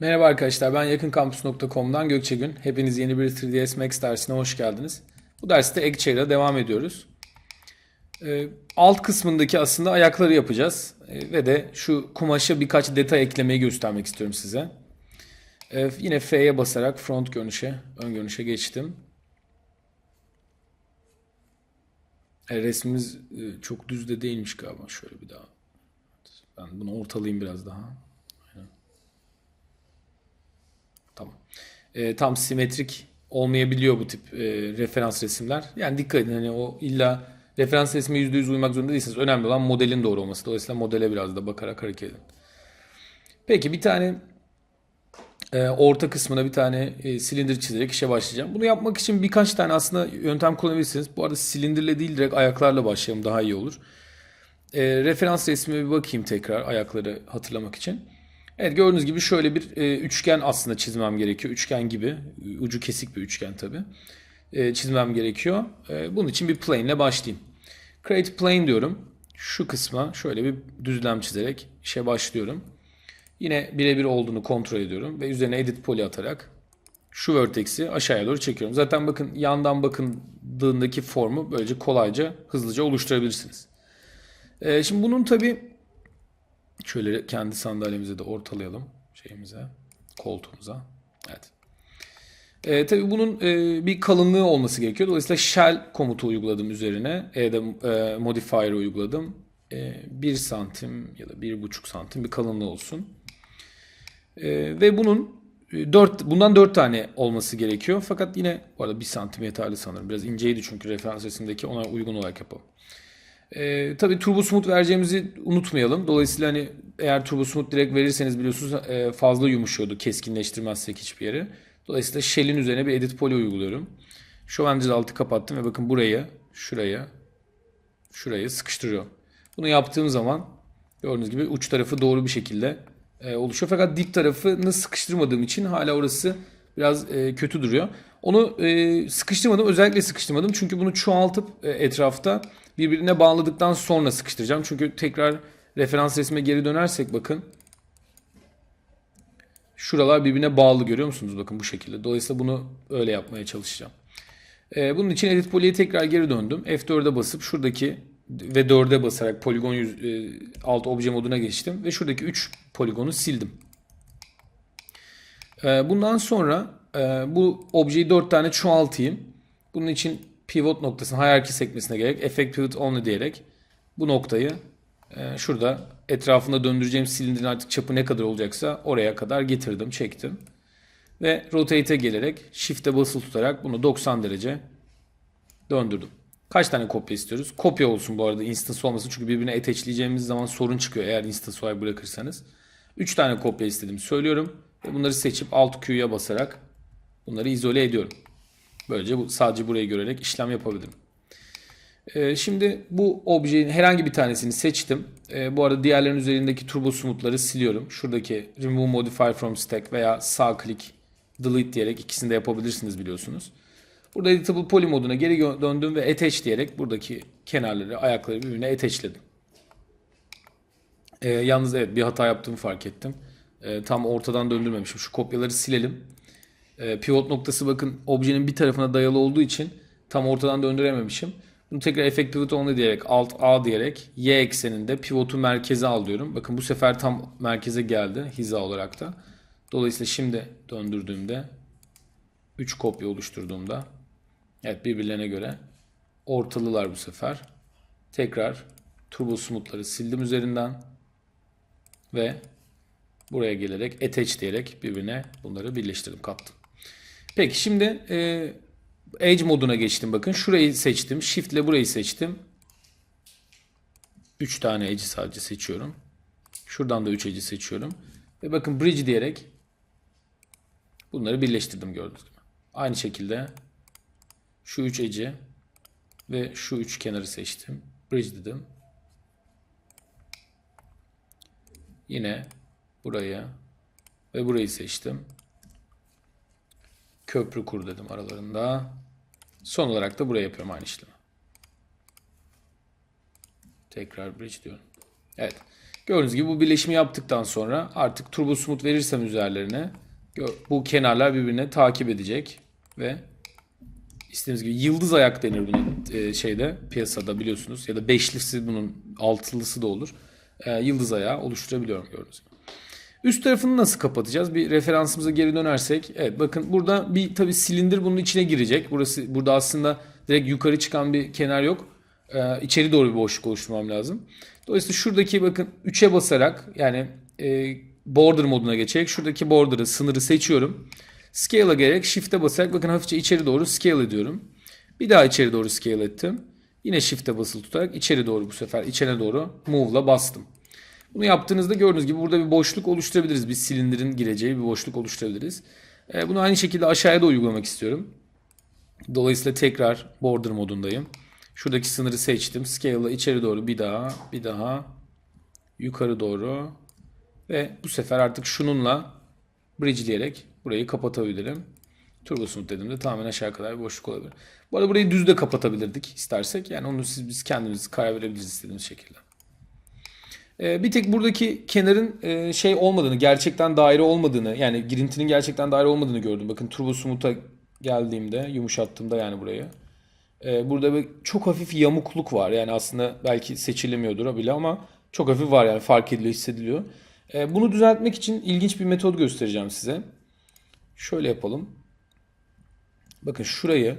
Merhaba arkadaşlar, ben yakınkampüs.com'dan Gökçe Hepiniz yeni bir 3ds Max dersine hoş geldiniz. Bu derste Eggchair'a devam ediyoruz. Ee, alt kısmındaki aslında ayakları yapacağız. Ee, ve de şu kumaşa birkaç detay eklemeyi göstermek istiyorum size. Ee, yine F'ye basarak front görünüşe, ön görünüşe geçtim. Resmimiz e, çok düz de değilmiş galiba. Şöyle bir daha. Ben bunu ortalayayım biraz daha. Tamam. E, tam simetrik olmayabiliyor bu tip e, referans resimler. Yani dikkat edin hani o illa referans resme %100 uymak zorunda değilsiniz. Önemli olan modelin doğru olması. Dolayısıyla modele biraz da bakarak hareket edin. Peki bir tane e, orta kısmına bir tane e, silindir çizerek işe başlayacağım. Bunu yapmak için birkaç tane aslında yöntem kullanabilirsiniz. Bu arada silindirle değil direkt ayaklarla başlayalım daha iyi olur. E, referans resmime bir bakayım tekrar ayakları hatırlamak için. Evet gördüğünüz gibi şöyle bir e, üçgen aslında çizmem gerekiyor. Üçgen gibi. Ucu kesik bir üçgen tabi. E, çizmem gerekiyor. E, bunun için bir plane ile başlayayım. Create plane diyorum. Şu kısma şöyle bir düzlem çizerek işe başlıyorum. Yine birebir olduğunu kontrol ediyorum ve üzerine edit poly atarak şu vertex'i aşağıya doğru çekiyorum. Zaten bakın yandan bakındığındaki formu böylece kolayca hızlıca oluşturabilirsiniz. E, şimdi bunun tabi Şöyle kendi sandalyemize de ortalayalım şeyimize, koltuğumuza. Evet. E, tabii bunun e, bir kalınlığı olması gerekiyor. Dolayısıyla shell komutu uyguladım üzerine. E'de e, modifier uyguladım. E, 1 santim ya da 1,5 santim bir kalınlığı olsun. E, ve bunun 4, bundan 4 tane olması gerekiyor. Fakat yine bu arada 1 santim yeterli sanırım. Biraz inceydi çünkü referans resimdeki ona uygun olarak yapalım. E, tabii turbo smooth vereceğimizi unutmayalım. Dolayısıyla hani eğer turbo smooth direkt verirseniz biliyorsunuz e, fazla yumuşuyordu keskinleştirmezsek hiçbir yeri. Dolayısıyla shell'in üzerine bir edit poly uyguluyorum. An altı kapattım ve bakın burayı, şuraya, şurayı sıkıştırıyorum. Bunu yaptığım zaman gördüğünüz gibi uç tarafı doğru bir şekilde e, oluşuyor. Fakat dip tarafını sıkıştırmadığım için hala orası biraz e, kötü duruyor. Onu e, sıkıştırmadım. Özellikle sıkıştırmadım. Çünkü bunu çoğaltıp e, etrafta birbirine bağladıktan sonra sıkıştıracağım. Çünkü tekrar referans resme geri dönersek bakın. Şuralar birbirine bağlı görüyor musunuz? Bakın bu şekilde. Dolayısıyla bunu öyle yapmaya çalışacağım. Ee, bunun için edit poly'ye tekrar geri döndüm. F4'e basıp şuradaki ve 4'e basarak poligon yüz, e, alt obje moduna geçtim. Ve şuradaki 3 poligonu sildim. Ee, bundan sonra e, bu objeyi 4 tane çoğaltayım. Bunun için pivot noktasını hierarchy sekmesine gerek effect pivot only diyerek bu noktayı e, şurada etrafında döndüreceğim silindirin artık çapı ne kadar olacaksa oraya kadar getirdim, çektim. Ve rotate'e gelerek shift'e basılı tutarak bunu 90 derece döndürdüm. Kaç tane kopya istiyoruz? Kopya olsun bu arada instance olmasın çünkü birbirine attachleyeceğimiz zaman sorun çıkıyor eğer instance olarak bırakırsanız. 3 tane kopya istedim söylüyorum ve bunları seçip alt Q'ya basarak bunları izole ediyorum. Böylece bu, sadece burayı görerek işlem yapabilirim. Ee, şimdi bu objenin herhangi bir tanesini seçtim. Ee, bu arada diğerlerin üzerindeki turbo smooth'ları siliyorum. Şuradaki remove modifier from stack veya sağ klik delete diyerek ikisini de yapabilirsiniz biliyorsunuz. Burada editable poly moduna geri döndüm ve attach diyerek buradaki kenarları, ayakları birbirine attachledim. Ee, yalnız evet bir hata yaptığımı fark ettim. Ee, tam ortadan döndürmemişim. Şu kopyaları silelim. Ee, pivot noktası bakın objenin bir tarafına dayalı olduğu için tam ortadan döndürememişim. Bunu tekrar effect pivot only diyerek alt A diyerek y ekseninde pivotu merkeze al diyorum. Bakın bu sefer tam merkeze geldi hiza olarak da. Dolayısıyla şimdi döndürdüğümde 3 kopya oluşturduğumda evet birbirlerine göre ortalılar bu sefer. Tekrar turbo smooth'ları sildim üzerinden ve buraya gelerek attach diyerek birbirine bunları birleştirdim, kattım. Peki şimdi e, Edge moduna geçtim bakın. Şurayı seçtim. Shift ile burayı seçtim. 3 tane Edge'i sadece seçiyorum. Şuradan da 3 Edge'i seçiyorum. Ve bakın Bridge diyerek bunları birleştirdim gördünüz mü? Aynı şekilde şu 3 Edge'i ve şu 3 kenarı seçtim. Bridge dedim. Yine buraya ve burayı seçtim köprü kur dedim aralarında. Son olarak da buraya yapıyorum aynı işlemi. Tekrar bridge diyorum. Evet. Gördüğünüz gibi bu birleşimi yaptıktan sonra artık turbo smooth verirsem üzerlerine bu kenarlar birbirine takip edecek ve istediğimiz gibi yıldız ayak denir buna e, şeyde piyasada biliyorsunuz ya da beşlisi bunun altılısı da olur. E, yıldız ayağı oluşturabiliyorum gördüğünüz gibi. Üst tarafını nasıl kapatacağız? Bir referansımıza geri dönersek. Evet bakın burada bir tabi silindir bunun içine girecek. Burası burada aslında direkt yukarı çıkan bir kenar yok. Ee, içeri doğru bir boşluk oluşturmam lazım. Dolayısıyla şuradaki bakın 3'e basarak yani e, border moduna geçerek şuradaki border'ı sınırı seçiyorum. Scale'a gelerek shift'e basarak bakın hafifçe içeri doğru scale ediyorum. Bir daha içeri doğru scale ettim. Yine shift'e basılı tutarak içeri doğru bu sefer içine doğru move'la bastım. Bunu yaptığınızda gördüğünüz gibi burada bir boşluk oluşturabiliriz. Bir silindirin gireceği bir boşluk oluşturabiliriz. Ee, bunu aynı şekilde aşağıya da uygulamak istiyorum. Dolayısıyla tekrar border modundayım. Şuradaki sınırı seçtim. Scale'la içeri doğru bir daha, bir daha yukarı doğru ve bu sefer artık şununla bridgeleyerek burayı kapatabilirim. Turbo Smooth dediğimde tamamen aşağı kadar bir boşluk olabilir. Bu arada burayı düz de kapatabilirdik istersek. Yani onu siz biz kendimiz karar verebiliriz istediğimiz şekilde. Ee, Bir tek buradaki kenarın e, şey olmadığını, gerçekten daire olmadığını, yani girintinin gerçekten daire olmadığını gördüm. Bakın Turbo Smooth'a geldiğimde, yumuşattığımda yani burayı. Ee, Burada bir çok hafif yamukluk var. Yani aslında belki seçilemiyordur bile ama çok hafif var yani fark ediliyor, hissediliyor. Ee, Bunu düzeltmek için ilginç bir metod göstereceğim size. Şöyle yapalım. Bakın şurayı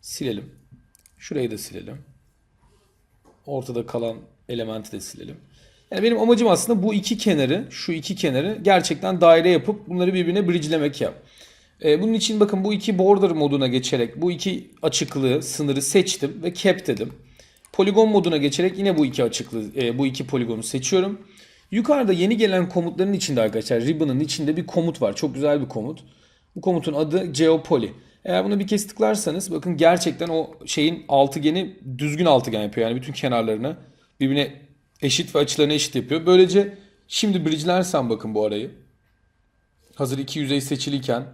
silelim. Şurayı da silelim. Ortada kalan elementi de silelim. Yani benim amacım aslında bu iki kenarı, şu iki kenarı gerçekten daire yapıp bunları birbirine bridgelemek ya. Ee, bunun için bakın bu iki border moduna geçerek bu iki açıklığı, sınırı seçtim ve cap dedim. Poligon moduna geçerek yine bu iki açıklığı, e, bu iki poligonu seçiyorum. Yukarıda yeni gelen komutların içinde arkadaşlar Ribbon'ın içinde bir komut var. Çok güzel bir komut. Bu komutun adı Geopoly. Eğer bunu bir kez tıklarsanız bakın gerçekten o şeyin altıgeni düzgün altıgen yapıyor. Yani bütün kenarlarını birbirine eşit ve açılarını eşit yapıyor. Böylece şimdi bridgelersem bakın bu arayı. Hazır iki yüzey seçiliyken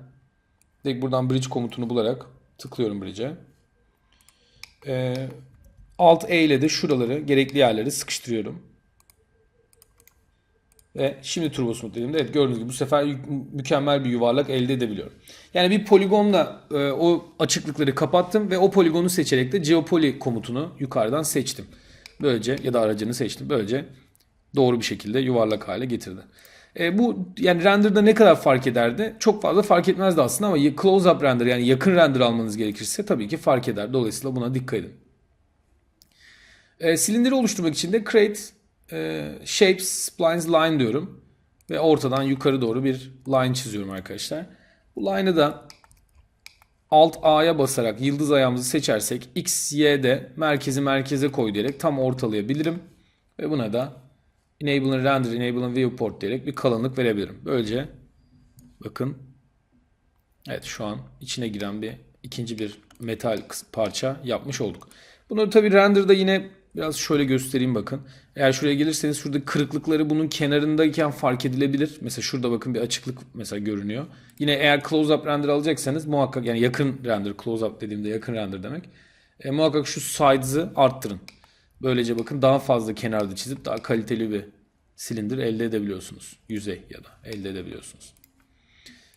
direkt buradan bridge komutunu bularak tıklıyorum bridge'e. Ee, Alt E ile de şuraları gerekli yerlere sıkıştırıyorum. Ve şimdi turbo smooth dediğimde evet gördüğünüz gibi bu sefer mükemmel bir yuvarlak elde edebiliyorum. Yani bir poligonla e, o açıklıkları kapattım ve o poligonu seçerek de geopoly komutunu yukarıdan seçtim. Böylece ya da aracını seçtim. Böylece doğru bir şekilde yuvarlak hale getirdi. E, bu yani render'da ne kadar fark ederdi? Çok fazla fark etmezdi aslında ama close up render yani yakın render almanız gerekirse tabii ki fark eder. Dolayısıyla buna dikkat edin. E, silindiri oluşturmak için de create e, shapes splines line diyorum. Ve ortadan yukarı doğru bir line çiziyorum arkadaşlar. Bu line'ı da Alt A'ya basarak yıldız ayağımızı seçersek X, Y'de merkezi merkeze koy diyerek tam ortalayabilirim. Ve buna da Enable Render, Enable Viewport diyerek bir kalınlık verebilirim. Böylece bakın evet şu an içine giren bir ikinci bir metal parça yapmış olduk. Bunları tabii render'da yine biraz şöyle göstereyim bakın. Eğer şuraya gelirseniz şurada kırıklıkları bunun kenarındayken fark edilebilir. Mesela şurada bakın bir açıklık mesela görünüyor. Yine eğer close up render alacaksanız muhakkak yani yakın render close up dediğimde yakın render demek. E, muhakkak şu sides'ı arttırın. Böylece bakın daha fazla kenarda çizip daha kaliteli bir silindir elde edebiliyorsunuz. Yüzey ya da elde edebiliyorsunuz.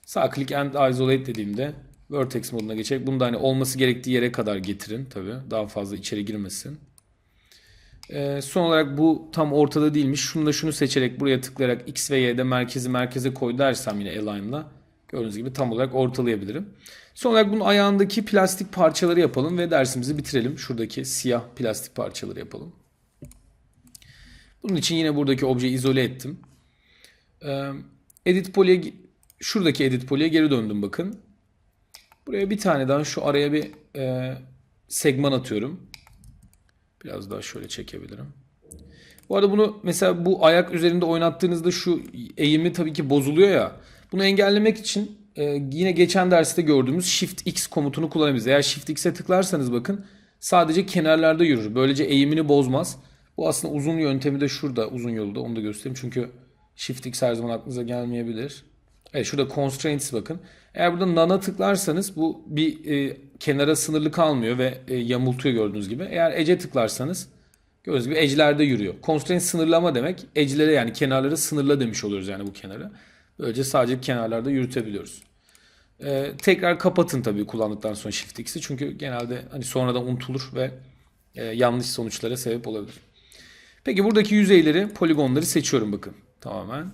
Sağ click and isolate dediğimde vertex moduna geçerek bunu da hani olması gerektiği yere kadar getirin tabi. Daha fazla içeri girmesin. Ee, son olarak bu tam ortada değilmiş. Şunu da şunu seçerek buraya tıklayarak X ve Y'de merkezi merkeze koy dersem yine align'la gördüğünüz gibi tam olarak ortalayabilirim. Son olarak bunun ayağındaki plastik parçaları yapalım ve dersimizi bitirelim. Şuradaki siyah plastik parçaları yapalım. Bunun için yine buradaki objeyi izole ettim. Ee, edit poly'e şuradaki edit poly'e geri döndüm bakın. Buraya bir tane daha şu araya bir e, segman atıyorum. Biraz daha şöyle çekebilirim. Bu arada bunu mesela bu ayak üzerinde oynattığınızda şu eğimi tabii ki bozuluyor ya. Bunu engellemek için e, yine geçen derste gördüğümüz Shift X komutunu kullanabiliriz. Eğer Shift X'e tıklarsanız bakın sadece kenarlarda yürür. Böylece eğimini bozmaz. Bu aslında uzun yöntemi de şurada uzun yolda onu da göstereyim. Çünkü Shift X her zaman aklınıza gelmeyebilir. Evet şurada constraints bakın. Eğer burada none'a tıklarsanız bu bir e, kenara sınırlı kalmıyor ve e, yamultuyor gördüğünüz gibi. Eğer edge'e tıklarsanız Gördüğünüz gibi edge'lerde yürüyor. Constraint sınırlama demek. Edge'lere yani kenarları sınırla demiş oluyoruz yani bu kenarı. Böylece sadece kenarlarda yürütebiliyoruz. Ee, tekrar kapatın tabii kullandıktan sonra Shift X'i. Çünkü genelde hani sonradan unutulur ve e, yanlış sonuçlara sebep olabilir. Peki buradaki yüzeyleri, poligonları seçiyorum bakın. Tamamen.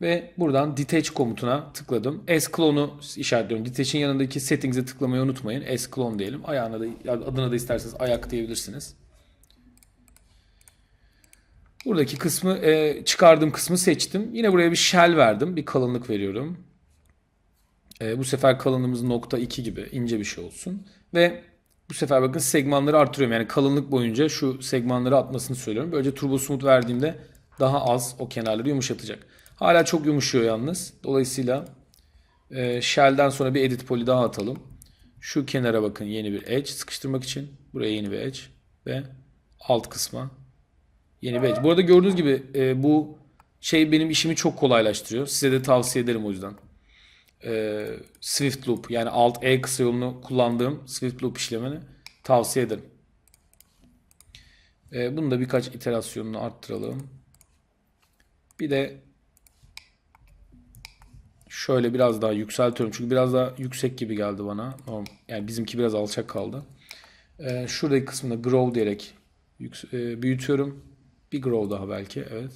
Ve buradan detach komutuna tıkladım. S-clone'u işaretliyorum. Detach'in yanındaki settings'e tıklamayı unutmayın. S-clone diyelim. Ayağına da, adına da isterseniz ayak diyebilirsiniz. Buradaki kısmı, e, çıkardığım kısmı seçtim. Yine buraya bir shell verdim. Bir kalınlık veriyorum. E, bu sefer kalınlığımız nokta 2 gibi ince bir şey olsun. Ve bu sefer bakın segmanları artırıyorum. Yani kalınlık boyunca şu segmanları atmasını söylüyorum. Böylece turbo smooth verdiğimde daha az o kenarları yumuşatacak. Hala çok yumuşuyor yalnız. Dolayısıyla e, shell'den sonra bir edit poly daha atalım. Şu kenara bakın yeni bir edge sıkıştırmak için. Buraya yeni bir edge ve alt kısma yeni bir edge. Bu arada gördüğünüz gibi e, bu şey benim işimi çok kolaylaştırıyor. Size de tavsiye ederim o yüzden. E, Swift Loop yani Alt E kısa yolunu kullandığım Swift Loop işlemini tavsiye ederim. E, bunu da birkaç iterasyonunu arttıralım. Bir de şöyle biraz daha yükseltiyorum. Çünkü biraz daha yüksek gibi geldi bana. Yani bizimki biraz alçak kaldı. E, şuradaki kısmında grow diyerek e, büyütüyorum. Bir grow daha belki. Evet.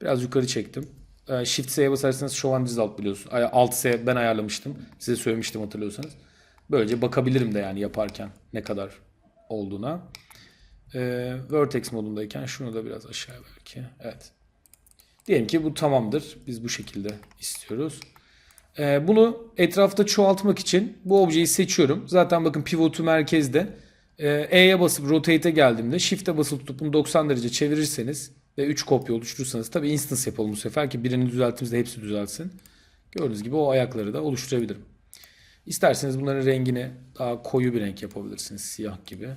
Biraz yukarı çektim. E, Shift S'ye basarsanız Show and Result biliyorsun. Ay- Alt S ben ayarlamıştım. Size söylemiştim hatırlıyorsanız. Böylece bakabilirim de yani yaparken ne kadar olduğuna. E, Vertex modundayken şunu da biraz aşağı belki. Evet. Diyelim ki bu tamamdır. Biz bu şekilde istiyoruz. Ee, bunu etrafta çoğaltmak için bu objeyi seçiyorum. Zaten bakın pivotu merkezde. Ee, E'ye basıp rotate'e geldiğimde shift'e basılı tutup bunu 90 derece çevirirseniz ve 3 kopya oluşturursanız tabi instance yapalım bu sefer ki birini düzelttiğimizde hepsi düzelsin. Gördüğünüz gibi o ayakları da oluşturabilirim. İsterseniz bunların rengini daha koyu bir renk yapabilirsiniz. Siyah gibi.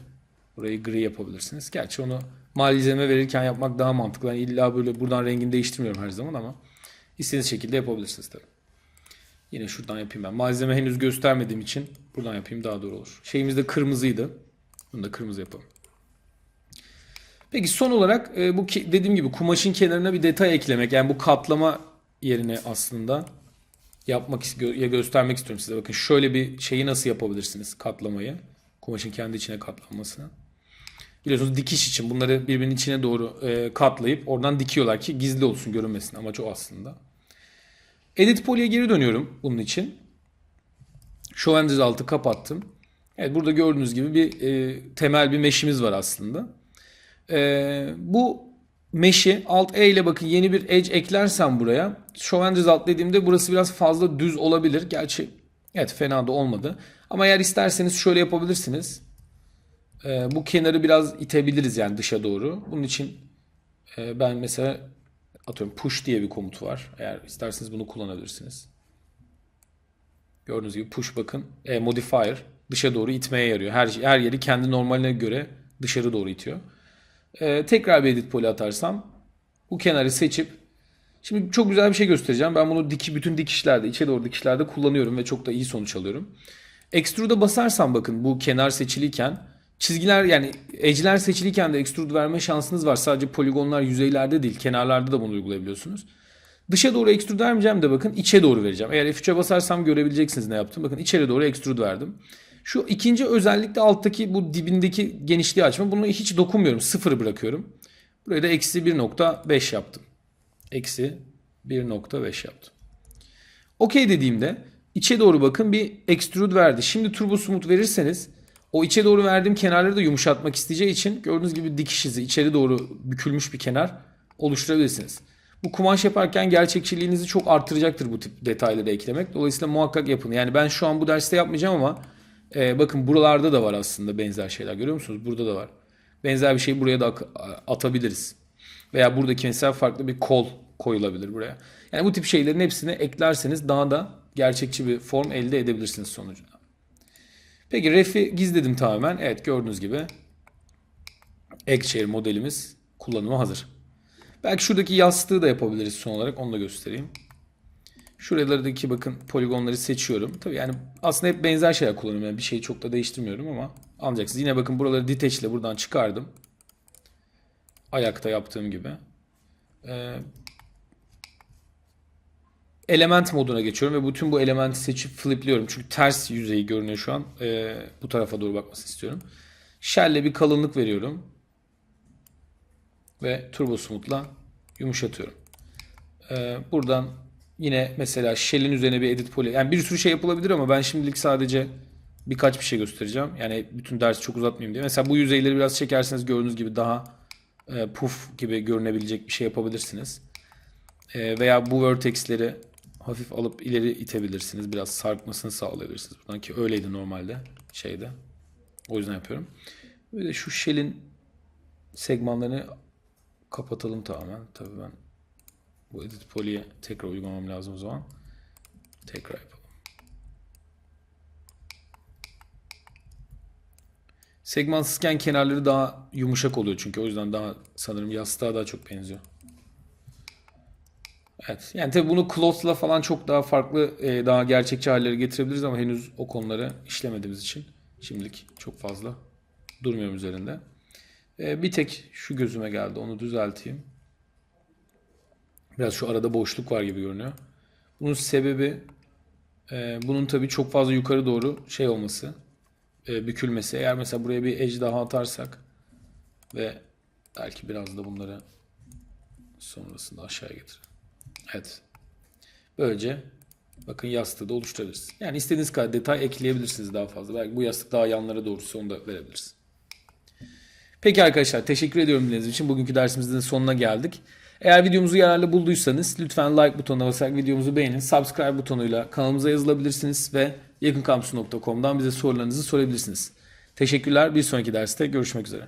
Burayı gri yapabilirsiniz. Gerçi onu malzeme verirken yapmak daha mantıklı. Yani illa böyle buradan rengini değiştirmiyorum her zaman ama istediğiniz şekilde yapabilirsiniz tabii. Yine şuradan yapayım ben. Malzeme henüz göstermediğim için buradan yapayım daha doğru olur. Şeyimiz de kırmızıydı. Bunu da kırmızı yapalım. Peki son olarak e, bu dediğim gibi kumaşın kenarına bir detay eklemek. Yani bu katlama yerine aslında yapmak ya göstermek istiyorum size. Bakın şöyle bir şeyi nasıl yapabilirsiniz katlamayı. Kumaşın kendi içine katlanmasını. Biliyorsunuz dikiş için bunları birbirinin içine doğru e, katlayıp oradan dikiyorlar ki gizli olsun görünmesin. Amaç o aslında. Edit Poly'e geri dönüyorum bunun için. Show and Result'ı kapattım. Evet burada gördüğünüz gibi bir e, temel bir mesh'imiz var aslında. E, bu mesh'i Alt E ile bakın yeni bir edge eklersem buraya Show and Result dediğimde burası biraz fazla düz olabilir. Gerçi evet fena da olmadı. Ama eğer isterseniz şöyle yapabilirsiniz. E, bu kenarı biraz itebiliriz yani dışa doğru. Bunun için e, ben mesela atıyorum push diye bir komut var. Eğer isterseniz bunu kullanabilirsiniz. Gördüğünüz gibi push bakın e, modifier dışa doğru itmeye yarıyor. Her her yeri kendi normaline göre dışarı doğru itiyor. E, tekrar bir edit poly atarsam bu kenarı seçip şimdi çok güzel bir şey göstereceğim. Ben bunu diki bütün dikişlerde, içe doğru dikişlerde kullanıyorum ve çok da iyi sonuç alıyorum. Extrude'a basarsam bakın bu kenar seçiliyken çizgiler yani edge'ler seçiliyken de extrude verme şansınız var. Sadece poligonlar yüzeylerde değil kenarlarda da bunu uygulayabiliyorsunuz. Dışa doğru extrude vermeyeceğim de bakın içe doğru vereceğim. Eğer F3'e basarsam görebileceksiniz ne yaptım. Bakın içeri doğru extrude verdim. Şu ikinci özellikle alttaki bu dibindeki genişliği açma. Bunu hiç dokunmuyorum. Sıfır bırakıyorum. Buraya da eksi 1.5 yaptım. Eksi 1.5 yaptım. Okey dediğimde içe doğru bakın bir extrude verdi. Şimdi turbo smooth verirseniz o içe doğru verdiğim kenarları da yumuşatmak isteyeceği için gördüğünüz gibi dikiş izi içeri doğru bükülmüş bir kenar oluşturabilirsiniz. Bu kumaş yaparken gerçekçiliğinizi çok artıracaktır bu tip detayları eklemek. Dolayısıyla muhakkak yapın. Yani ben şu an bu derste yapmayacağım ama e, bakın buralarda da var aslında benzer şeyler görüyor musunuz? Burada da var. Benzer bir şeyi buraya da atabiliriz. Veya buradaki mesela farklı bir kol koyulabilir buraya. Yani bu tip şeylerin hepsini eklerseniz daha da gerçekçi bir form elde edebilirsiniz sonucunda. Peki ref'i gizledim tamamen. Evet gördüğünüz gibi Eggshare modelimiz kullanıma hazır. Belki şuradaki yastığı da yapabiliriz son olarak. Onu da göstereyim. Şuralardaki bakın poligonları seçiyorum. Tabii yani aslında hep benzer şeyler kullanıyorum. Yani bir şeyi çok da değiştirmiyorum ama anlayacaksınız. Yine bakın buraları detach ile buradan çıkardım. ayakta yaptığım gibi. Ee, element moduna geçiyorum ve bütün bu elementi seçip flipliyorum. Çünkü ters yüzeyi görünüyor şu an. Ee, bu tarafa doğru bakmasını istiyorum. Shell'le bir kalınlık veriyorum. Ve Turbo Smooth'la yumuşatıyorum. Ee, buradan yine mesela Shell'in üzerine bir edit poly. Yani bir sürü şey yapılabilir ama ben şimdilik sadece birkaç bir şey göstereceğim. Yani bütün dersi çok uzatmayayım diye. Mesela bu yüzeyleri biraz çekerseniz gördüğünüz gibi daha e, puf gibi görünebilecek bir şey yapabilirsiniz. E, veya bu vertexleri hafif alıp ileri itebilirsiniz. Biraz sarkmasını sağlayabilirsiniz. Buradan ki öyleydi normalde şeyde. O yüzden yapıyorum. Bir şu shell'in segmanlarını kapatalım tamamen. Tabii ben bu edit poly'e tekrar uygulamam lazım o zaman. Tekrar yapalım. Segmentsızken kenarları daha yumuşak oluyor çünkü o yüzden daha sanırım yastığa daha çok benziyor. Evet. Yani tabii bunu cloth'la falan çok daha farklı, e, daha gerçekçi hallere getirebiliriz ama henüz o konuları işlemediğimiz için şimdilik çok fazla durmuyorum üzerinde. E, bir tek şu gözüme geldi. Onu düzelteyim. Biraz şu arada boşluk var gibi görünüyor. Bunun sebebi e, bunun tabii çok fazla yukarı doğru şey olması, bükülmesi. Eğer mesela buraya bir edge daha atarsak ve belki biraz da bunları sonrasında aşağıya getirir. Evet. Böylece bakın yastığı da oluşturabiliriz. Yani istediğiniz kadar detay ekleyebilirsiniz daha fazla. Belki bu yastık daha yanlara doğrusu onu da verebiliriz. Peki arkadaşlar teşekkür ediyorum dinlediğiniz için. Bugünkü dersimizin sonuna geldik. Eğer videomuzu yararlı bulduysanız lütfen like butonuna basarak videomuzu beğenin. Subscribe butonuyla kanalımıza yazılabilirsiniz ve yakınkampüs.com'dan bize sorularınızı sorabilirsiniz. Teşekkürler. Bir sonraki derste görüşmek üzere.